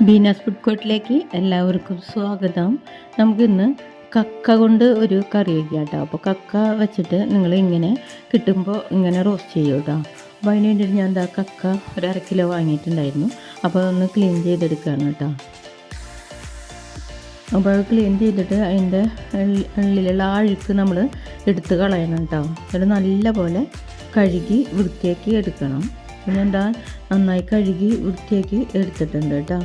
Beena's food കോർട്ടിലേക്ക് എല്ലാവർക്കും സ്വാഗതം. നമുക്കിന്ന് കക്ക കൊണ്ട് ഒരു കറി വയ്ക്കാം കേട്ടോ അപ്പോൾ കക്ക വെച്ചിട്ട് നിങ്ങൾ ഇങ്ങനെ കിട്ടുമ്പോൾ ഇങ്ങനെ റോസ്റ്റ് ചെയ്യും കേട്ടോ അപ്പോൾ അതിന് വേണ്ടിയിട്ട് ഞാൻ എന്താ കക്ക ഒരു അര കിലോ വാങ്ങിയിട്ടുണ്ടായിരുന്നു. അപ്പോൾ ഒന്ന് ക്ലീൻ ചെയ്തെടുക്കുകയാണ് കേട്ടോ. അപ്പോൾ അത് ക്ലീൻ ചെയ്തിട്ട് അതിന്റെ ഉള്ളിലുള്ള ആ അഴുക്ക് നമ്മൾ എടുത്ത് കളയണം കേട്ടോ. അത് നല്ല പോലെ കഴുകി വൃത്തിയാക്കി എടുക്കണം. പിന്നെന്താ നന്നായി കഴുകി വൃത്തിയാക്കി എടുത്തിട്ടുണ്ട് കേട്ടോ.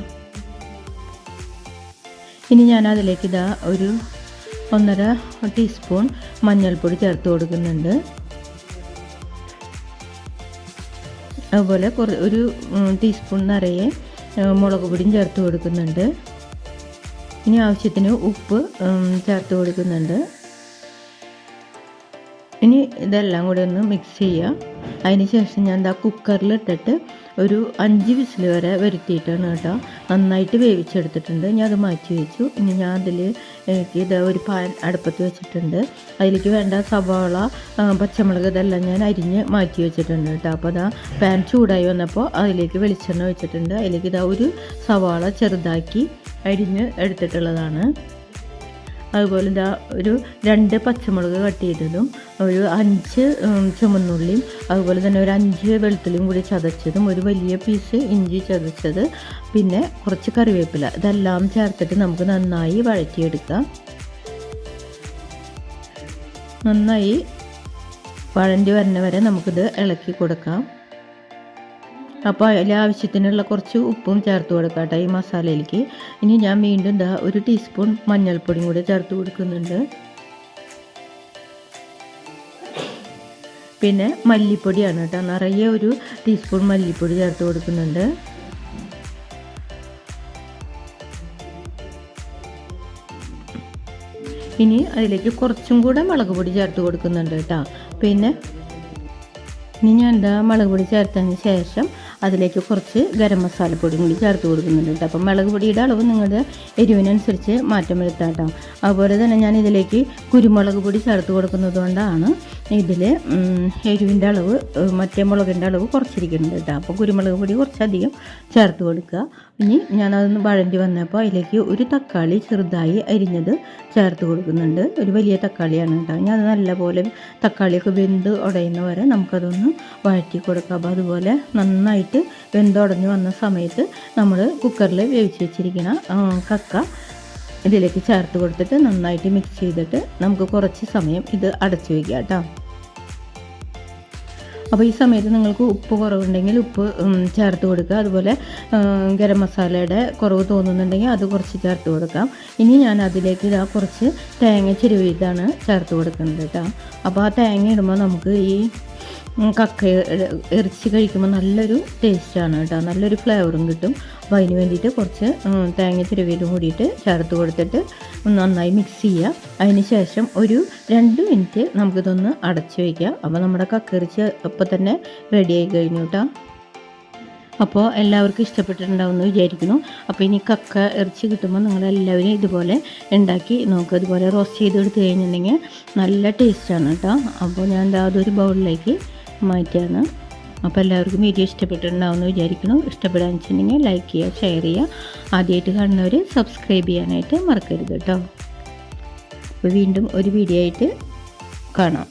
ഇനി ഞാൻ അതിലേക്ക് ഇതാ ഒരു ഒന്നര ടീസ്പൂൺ മഞ്ഞൾപ്പൊടി ചേർത്ത് കൊടുക്കുന്നുണ്ട്. അതുപോലെ കുറ ഒരു ടീസ്പൂൺ നിറയെ മുളക് പൊടിയും ചേർത്ത് കൊടുക്കുന്നുണ്ട്. ഇനി ആവശ്യത്തിന് ഉപ്പ് ചേർത്ത് കൊടുക്കുന്നുണ്ട്. ഇനി ഇതെല്ലാം കൂടി ഒന്ന് മിക്സ് ചെയ്യുക അതിന് ശേഷം ഞാൻ എന്താ കുക്കറിൽ ഇട്ടിട്ട് ഒരു അഞ്ച് വിസിൽ വരെ വരുത്തിയിട്ടാണ് കേട്ടോ. നന്നായിട്ട് വേവിച്ചെടുത്തിട്ടുണ്ട്. ഞാൻ അത് മാറ്റി വെച്ചു. ഇനി ഞാൻ അതിൽ ഇത് ഒരു പാൻ അടുപ്പത്ത് വെച്ചിട്ടുണ്ട്. അതിലേക്ക് വേണ്ട സവാള പച്ചമുളക് ഇതെല്ലാം ഞാൻ അരിഞ്ഞ് മാറ്റി വെച്ചിട്ടുണ്ട് കേട്ടോ. അപ്പോൾ അതാ പാൻ ചൂടായി വന്നപ്പോൾ അതിലേക്ക് വെളിച്ചെണ്ണ വെച്ചിട്ടുണ്ട് അതിലേക്ക് ഇതാ ഒരു സവാള ചെറുതാക്കി അരിഞ്ഞ് എടുത്തിട്ടുള്ളതാണ്. അതുപോലെ ഇതാ ഒരു രണ്ട് പച്ചമുളക് കട്ട് ചെയ്തതും ഒരു അഞ്ച് ചുമന്നുള്ളിയും അതുപോലെ തന്നെ ഒരു അഞ്ച് വെളുത്തുള്ളിയും കൂടി ചതച്ചതും ഒരു വലിയ പീസ് ഇഞ്ചി ചതച്ചത് പിന്നെ കുറച്ച് കറിവേപ്പില. ഇതെല്ലാം ചേർത്തിട്ട് നമുക്ക് നന്നായി വഴറ്റിയെടുക്കാം. നന്നായി വഴണ്ടി വരുന്ന വരെ നമുക്കിത് ഇളക്കി കൊടുക്കാം. അപ്പോൾ അതിൽ ആവശ്യത്തിനുള്ള കുറച്ച് ഉപ്പും ചേർത്ത് കൊടുക്കാം കേട്ടോ ഈ മസാലയിലേക്ക്. ഇനി ഞാൻ വീണ്ടും എന്താ ഒരു ടീസ്പൂൺ മഞ്ഞൾപ്പൊടിയും കൂടെ ചേർത്ത് കൊടുക്കുന്നുണ്ട്. പിന്നെ മല്ലിപ്പൊടിയാണ് കേട്ടോ. നിറയെ ഒരു ടീസ്പൂൺ മല്ലിപ്പൊടി ചേർത്ത് കൊടുക്കുന്നുണ്ട്. ഇനി അതിലേക്ക് കുറച്ചും കൂടെ മുളക് പൊടി ചേർത്ത് കൊടുക്കുന്നുണ്ട് കേട്ടോ. പിന്നെ ഇനി ഞാൻ എന്താ മുളക് പൊടി ചേർത്തതിന് ശേഷം അതിലേക്ക് കുറച്ച് ഗരം മസാലപ്പൊടിയും കൂടി ചേർത്ത് കൊടുക്കുന്നുണ്ട് അപ്പം മുളക് പൊടിയുടെ അളവ് നിങ്ങളുടെ എരിവിനനുസരിച്ച് മാറ്റം വരുത്താം അതുപോലെ തന്നെ ഞാൻ ഇതിലേക്ക് കുരുമുളക് പൊടി ചേർത്ത് കൊടുക്കുന്നത് കൊണ്ടാണ് ഇതിൽ എരിവിന്റെ അളവ് മറ്റേ മുളകിന്റെ അളവ് കുറച്ചിരിക്കുന്നുണ്ട് കേട്ടോ. അപ്പോൾ കുരുമുളക് പൊടി കുറച്ചധികം ചേർത്ത് കൊടുക്കുക. ഇനി ഞാനതൊന്ന് വഴണ്ടി വന്നപ്പോൾ അതിലേക്ക് ഒരു തക്കാളി ചെറുതായി അരിഞ്ഞത് ചേർത്ത് കൊടുക്കുന്നുണ്ട്. ഒരു വലിയ തക്കാളിയാണ് കേട്ടോ. ഞാൻ അത് നല്ലപോലെ തക്കാളിയൊക്കെ വെന്ത് ഉടയുന്ന വരെ നമുക്കതൊന്ന് വഴറ്റി കൊടുക്കുക അപ്പോൾ അതുപോലെ നന്നായിട്ട് വെന്ത് വെന്തുടഞ്ഞ് വന്ന സമയത്ത് നമ്മൾ കുക്കറിൽ വേവിച്ച് വെച്ചിരിക്കുന്ന കക്ക ഇതിലേക്ക് ചേർത്ത് കൊടുത്തിട്ട് നന്നായിട്ട് മിക്സ് ചെയ്തിട്ട് നമുക്ക് കുറച്ച് സമയം ഇത് അടച്ചു വയ്ക്കാം കേട്ടോ. അപ്പോൾ ഈ സമയത്ത് നിങ്ങൾക്ക് ഉപ്പ് കുറവുണ്ടെങ്കിൽ ഉപ്പ് ചേർത്ത് കൊടുക്കുക. അതുപോലെ ഗരം മസാലയുടെ കുറവ് തോന്നുന്നുണ്ടെങ്കിൽ അത് കുറച്ച് ചേർത്ത് കൊടുക്കാം. ഇനി ഞാൻ അതിലേക്ക് ഇതാ കുറച്ച് തേങ്ങ ചിരുവിതാണ് ചേർത്ത് കൊടുക്കുന്നത് കേട്ടോ. അപ്പോൾ ആ തേങ്ങ ഇടുമ്പോൾ നമുക്ക് ഈ കക്ക ഇറച്ചി കഴിക്കുമ്പോൾ നല്ലൊരു ടേസ്റ്റാണ് കേട്ടോ. നല്ലൊരു ഫ്ലേവറും കിട്ടും. അപ്പോൾ അതിന് വേണ്ടിയിട്ട് കുറച്ച് തേങ്ങ ചിരവിയിലും കൂടിയിട്ട് ചേർത്ത് കൊടുത്തിട്ട് നന്നായി മിക്സ് ചെയ്യുക അതിന് ശേഷം ഒരു രണ്ട് മിനിറ്റ് നമുക്കിതൊന്ന് അടച്ച് വയ്ക്കാം അപ്പോൾ നമ്മുടെ കക്ക ഇറച്ചി അപ്പോൾ തന്നെ റെഡി ആയി കഴിഞ്ഞു കേട്ടോ. അപ്പോൾ എല്ലാവർക്കും ഇഷ്ടപ്പെട്ടിട്ടുണ്ടാവുമെന്ന് വിചാരിക്കുന്നു. അപ്പോൾ ഇനി കക്ക ഇറച്ചി കിട്ടുമ്പോൾ നിങ്ങളെല്ലാവരും ഇതുപോലെ ഉണ്ടാക്കി നോക്കുക അതുപോലെ റോസ്റ്റ് ചെയ്ത് എടുത്തു കഴിഞ്ഞിട്ടുണ്ടെങ്കിൽ നല്ല ടേസ്റ്റാണ് കേട്ടോ. അപ്പോൾ ഞാൻ എന്താ അതൊരു ബൗളിലേക്ക് മാറ്റിയാണ്. അപ്പോൾ എല്ലാവർക്കും വീഡിയോ ഇഷ്ടപ്പെട്ടിട്ടുണ്ടാവുമെന്ന് വിചാരിക്കുന്നു. ഇഷ്ടപ്പെടാൻ വെച്ചിട്ടുണ്ടെങ്കിൽ ലൈക്ക് ചെയ്യുക ഷെയർ ചെയ്യുക. ആദ്യമായിട്ട് കാണുന്നവർ സബ്സ്ക്രൈബ് ചെയ്യാനായിട്ട് മറക്കരുത് കേട്ടോ. അപ്പോൾ വീണ്ടും ഒരു വീഡിയോ ആയിട്ട് കാണാം.